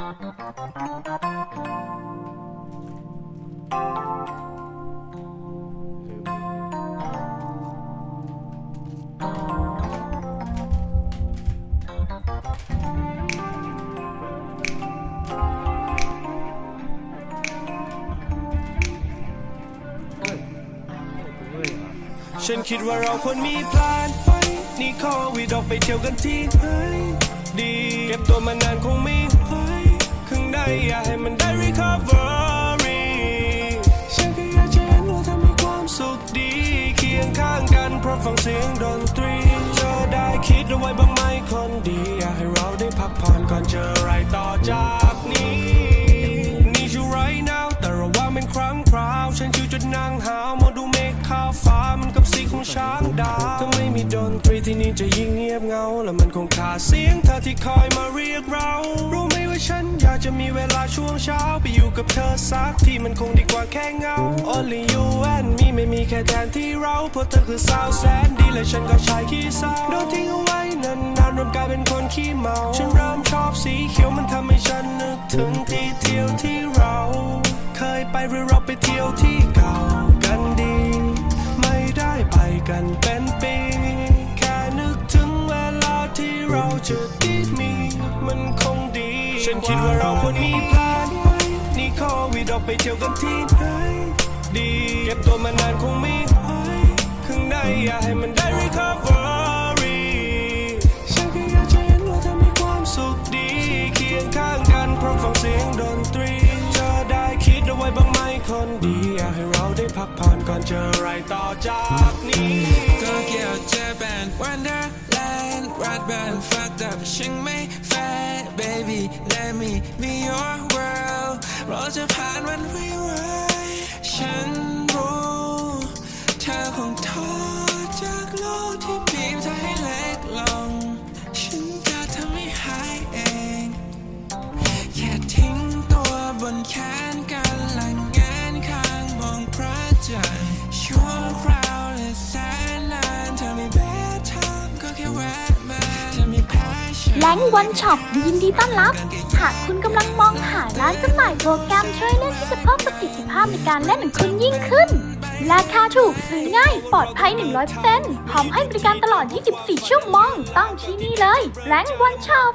ฉันคิดว่าเราควรมีแพลนไปนี่โควิดออกไปเที่ยวกันที่ไหนดี เก็บตัวมานานคงไม่ ได้ อยากให้มันได้ recovery ฉันก็อยากจะเห็นว่าเธอมีความสุขดี เคียงข้างกันเพราะฟังเสียงดนตรี เธอได้คิดเอาไว้บ้างไหมคนดี กับสีของช้างดาวถ้าไม่มีดนตรีที่นี่จะยิ่งเงียบเงา และมันคงขาดเสียงเธอที่คอยมาเรียกเรา รู้ไหมว่าฉันอยากจะมีเวลาช่วงเช้าไปอยู่กับเธอสักที่มันคงดีกว่าแค่เงา Only you and me ไม่มีแค่แทนที่เราเพราะเธอคือสาวแสนดีและฉันก็ชายขี้เศร้าโดนทิ้งเอาไว้นานๆรวมกลายเป็นคนขี้เมา ฉันเริ่มชอบสีเขียวมันทำให้ฉันนึกถึงที่เที่ยวที่เรา เคยไปหรือเราไปเที่ยวที่เก่า กันเป็นปี แค่นึกถึงเวลาที่เราจะได้มี มันคงดี ฉันคิดว่าเราควรมีแผนไว้นี่โควิดออกไปเที่ยวกันที่ไหนดี เก็บตัวมานานคงไม่ไหวข้างในอยากให้มันได้ พรก่อนเจอไรต่อจากนี้ Tokyo, Japan, Wonderland, right band, fucked up, ฉันไม่แฟร์ baby let me be your world เราจะผ่านวันไว้ไว้ฉันรู้ เธอคงท้อจากโลกที่ แหลงวันช็อปยินดีต้อนรับ หากคุณกำลังมองหาร้านจำหน่ายโปรแกรมช่วยเล่นที่จะเพิ่มประสิทธิภาพในการเล่นของคุณยิ่งขึ้น ราคาถูกซื้อง่ายปลอดภัย 100%พร้อมให้บริการตลอด 24 ชั่วโมง ต้องที่นี่เลยแหลงวันช็อป